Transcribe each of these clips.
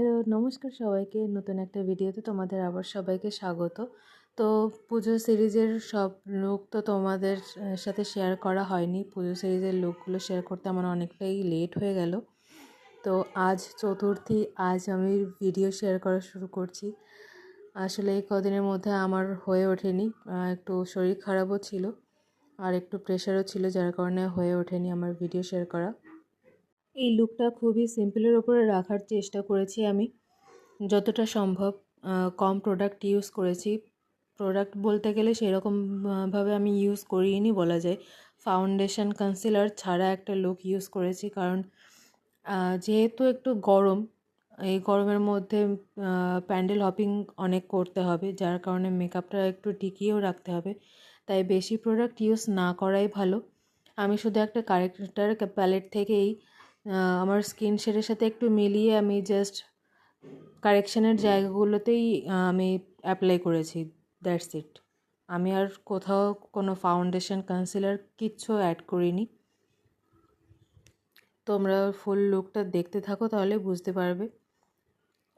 Hello, নমস্কার সবাইকে। নতুন একটা ভিডিওতে তোমাদের আবার সবাইকে স্বাগত। তো পুজো সিরিজের সব লুক তো তোমাদের সাথে শেয়ার করা হয়নি। পুজো সিরিজের লুকগুলো শেয়ার করতে আমার অনেকটাই লেট হয়ে গেল। তো আজ চতুর্থী, আজ আমি ভিডিও শেয়ার করা শুরু করছি। আসলে এই কদিনের মধ্যে আমার হয়ে ওঠেনি। একটু শরীর খারাপও ছিল আর একটু প্রেশারও ছিল, যার কারণে হয়ে ওঠেনি আমার ভিডিও শেয়ার করা। এই লুকটা খুবই সিম্পলের ওপরে রাখার চেষ্টা করেছি আমি। যতটা সম্ভব কম প্রোডাক্ট ইউজ করেছি। প্রোডাক্ট বলতে গেলে সেরকম আহ, ভাবে আমি ইউজ করিনি বলা যায়। ফাউন্ডেশন কনসিলার ছাড়া একটা লুক ইউজ করেছি কারণ যেহেতু একটু গরম এই গরমের মধ্যে প্যান্ডেল হপিং অনেক করতে হবে যার কারণে মেকআপটা একটু টিকিয়েও রাখতে হবে। তাই বেশি প্রোডাক্ট ইউজ না করাই ভালো। আমি শুধু একটা কারেক্টার প্যালেট থেকেই আমার স্কিন শেডের সাথে একটু মিলিয়ে আমি জাস্ট কারেকশনের জায়গাগুলোতেই আমি অ্যাপ্লাই করেছি দ্যাটস ইট আমি আর কোথাও কোনো ফাউন্ডেশন কনসিলার কিচ্ছু অ্যাড করিনি। তোমরা ফুল লুকটা দেখতে থাকো, তাহলে বুঝতে পারবে।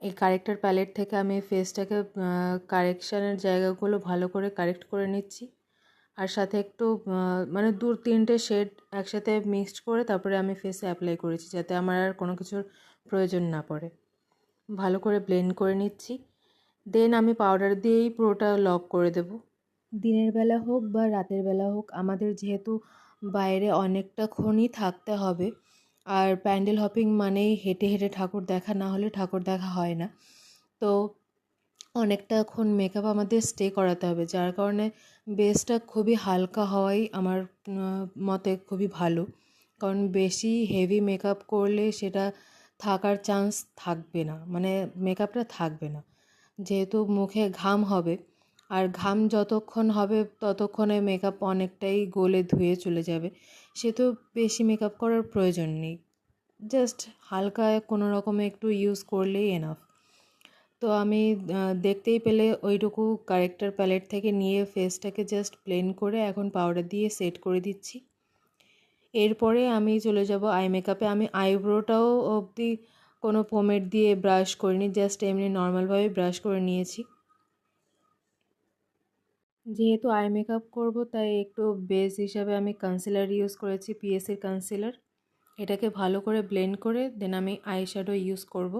এই কারেক্টার প্যালেট থেকে আমি ফেসটাকে কারেকশানের জায়গাগুলো ভালো করে কারেক্ট করে নিচ্ছি। আর সাথে একটু মানে দু, তিনটে শেড একসাথে মিক্সড করে তারপরে আমি ফেসে অ্যাপ্লাই করেছি যাতে আমার আর কোনো কিছুর প্রয়োজন না পড়ে। ভালো করে ব্লেন্ড করে নিচ্ছি। দেন আমি পাউডার দিয়েই পুরোটা লক করে দেব। দিনের বেলা হোক বা রাতের বেলা হোক, আমাদের যেহেতু বাইরে অনেকটা অনেকটাক্ষণই থাকতে হবে, আর প্যান্ডেল হপিং মানেই হেঁটে হেঁটে ঠাকুর দেখা না হলে ঠাকুর দেখা হয় না। তো অনেকটাক্ষণ মেকআপ আমাদের স্টে করাতে হবে। যার কারণে বেসটা খুবই হালকা হওয়াই আমার মতে খুবই ভালো। কারণ বেশি হেভি মেকআপ করলে সেটা থাকার চান্স থাকবে না। মানে মেকআপটা থাকবে না। যেহেতু মুখে ঘাম হবে, আর ঘাম যতক্ষণ হবে ততক্ষণে মেকআপ অনেকটাই গলে ধুয়ে চলে যাবে। সে তো বেশি মেকআপ করার প্রয়োজন নেই। জাস্ট হালকা কোনো রকমে একটু ইউজ করলেই এনাফ তো আমি দেখতেই পেলে ওইটুকু কারেক্টার প্যালেট থেকে নিয়ে ফেসটাকে জাস্ট প্লেন করে এখন পাউডার দিয়ে সেট করে দিচ্ছি। এরপরে আমি চলে যাব আই মেকআপে আমি আইব্রোটাও অবধি কোনো পোমেড দিয়ে ব্রাশ করিনি জাস্ট এমনি নর্মালভাবে ব্রাশ করে নিয়েছি। যেহেতু আই মেকআপ করব, তাই একটু বেস হিসাবে আমি কনসিলার ইউজ করেছি পিএসির কনসিলার এটাকে ভালো করে ব্লেন্ড করে দেন আমি আই শ্যাডো ইউজ করব।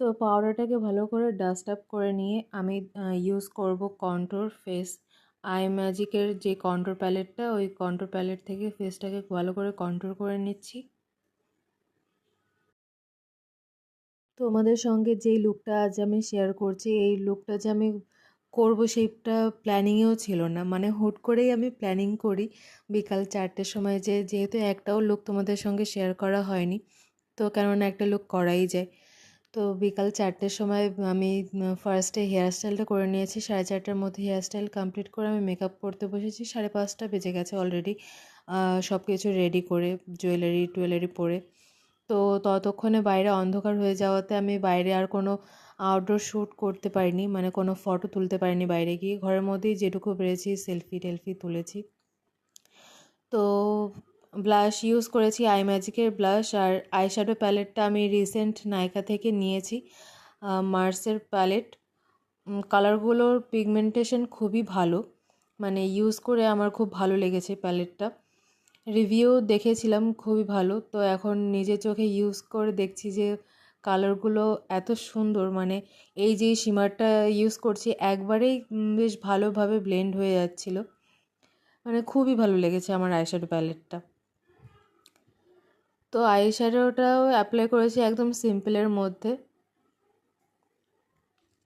তো পাউডারটাকে ভালো করে ডাস্ট আপ করে নিয়ে আমি ইউজ করব কন্ট্রোর ফেস আই ম্যাজিকের যে কন্ট্রোর প্যালেটটা ওই কন্ট্রোর প্যালেট থেকে ফেসটাকে ভালো করে কন্ট্রোল করে নিচ্ছি। তোমাদের সঙ্গে যেই লুকটা আজ আমি শেয়ার করছি, এই লুকটা যে আমি করব সেইটা প্ল্যানিংয়েও ছিল না। মানে হুট করেই আমি প্ল্যানিং করি বিকাল চারটের সময় যে, যেহেতু একটাও লুক তোমাদের সঙ্গে শেয়ার করা হয়নি, তো কেননা একটা লুক করাই যায়। তো বিকাল চারটের সময় আমি ফার্স্টে হেয়ারস্টাইলটা করে নিয়েছি। সাড়ে চারটার মধ্যে হেয়ারস্টাইল কমপ্লিট করে আমি মেকআপ করতে বসেছি। সাড়ে পাঁচটা বেজে গেছে অলরেডি সব কিছু রেডি করে জুয়েলারি টুয়েলারি পরে। তো ততক্ষণে বাইরে অন্ধকার হয়ে যাওয়াতে আমি বাইরে আর কোনো আউটডোর শ্যুট করতে পারিনি মানে কোনো ফটো তুলতে পারিনি বাইরে গিয়ে। ঘরের মধ্যেই যেটুকু পেরেছি সেলফি টেলফি তুলেছি। তো ব্লাশ ইউজ করেছি আই ম্যাজিকের ব্লাশ আর আই শ্যাডো প্যালেটটা আমি রিসেন্ট নাইকা থেকে নিয়েছি মার্সের প্যালেট কালারগুলোর পিগমেন্টেশন খুবই ভালো মানে ইউজ করে আমার খুব ভালো লেগেছে প্যালেটটা রিভিউ দেখেছিলাম, খুবই ভালো। তো এখন নিজের চোখে ইউজ করে দেখছি যে কালারগুলো এত সুন্দর মানে এই যে শিমারটা ইউজ করছি, একবারেই বেশ ভালোভাবে ব্লেন্ড হয়ে যাচ্ছিল। মানে খুবই ভালো লেগেছে আমার আইশ্যাডো প্যালেটটা তো আইশ্যাডোটাও অ্যাপ্লাই করেছি একদম সিম্পলের মধ্যে।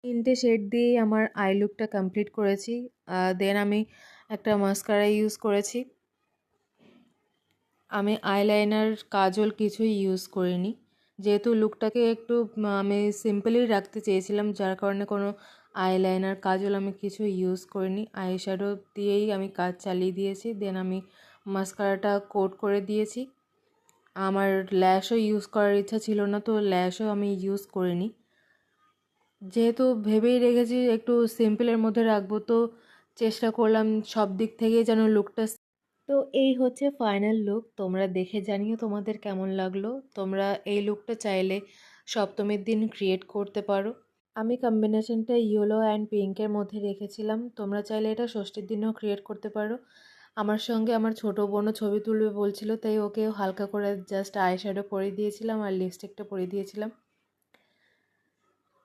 তিনটে শেড দিয়েই আমার আই লুকটা কমপ্লিট করেছি। দেন আমি একটা মাস্কারা ইউজ করেছি। আমি আইলাইনার কাজল কিছুই ইউজ করিনি। যেহেতু লুকটাকে একটু আমি সিম্পলই রাখতে চেয়েছিলাম, যার কারণে কোনো আইলাইনার কাজল আমি কিছু ইউজ করিনি। আই শ্যাডো দিয়েই আমি কাজ চালিয়ে দিয়েছি। দেন আমি মাস্কারাটা কোট করে দিয়েছি। আমার ল্যাশও ইউজ করার ইচ্ছা ছিল না, তো ল্যাশও আমি ইউজ করিনি। যেহেতু ভেবেই রেখেছি একটু সিম্পলের মধ্যে রাখব, তো চেষ্টা করলাম সব দিক থেকেই যেন লুকটা তো এই হচ্ছে ফাইনাল লুক তোমরা দেখে জানিও তোমাদের কেমন লাগল। তোমরা এই লুকটা চাইলে সপ্তমীর দিন ক্রিয়েট করতে পারো। আমি কম্বিনেশনটা ইয়েলো অ্যান্ড পিঙ্কের মধ্যে রেখেছিলাম। তোমরা চাইলে এটা ষষ্ঠীর দিনেও ক্রিয়েট করতে পারো। আমার সঙ্গে আমার ছোটো বোনও ছবি তুলবে বলছিল, তাই ওকে হালকা করে জাস্ট আই শ্যাডো পরিয়ে দিয়েছিলাম আর লিপস্টিকটা পরিয়ে দিয়েছিলাম।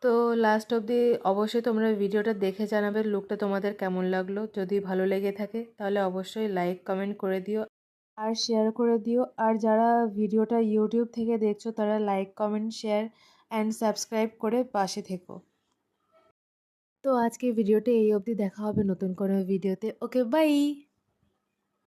তো লাস্ট অবধি অবশ্যই তোমরা ভিডিওটা দেখে জানাবে লুকটা তোমাদের কেমন লাগল। যদি ভালো লেগে থাকে, তাহলে অবশ্যই লাইক কমেন্ট করে দিও আর শেয়ার করে দিও। আর যারা ভিডিওটা ইউটিউব থেকে দেখছ, তারা like comment share and subscribe করে পাশে থেকো। তো আজকে ভিডিওটা এই অবধি, দেখা হবে নতুন কোনো ভিডিওতে ওকে বাই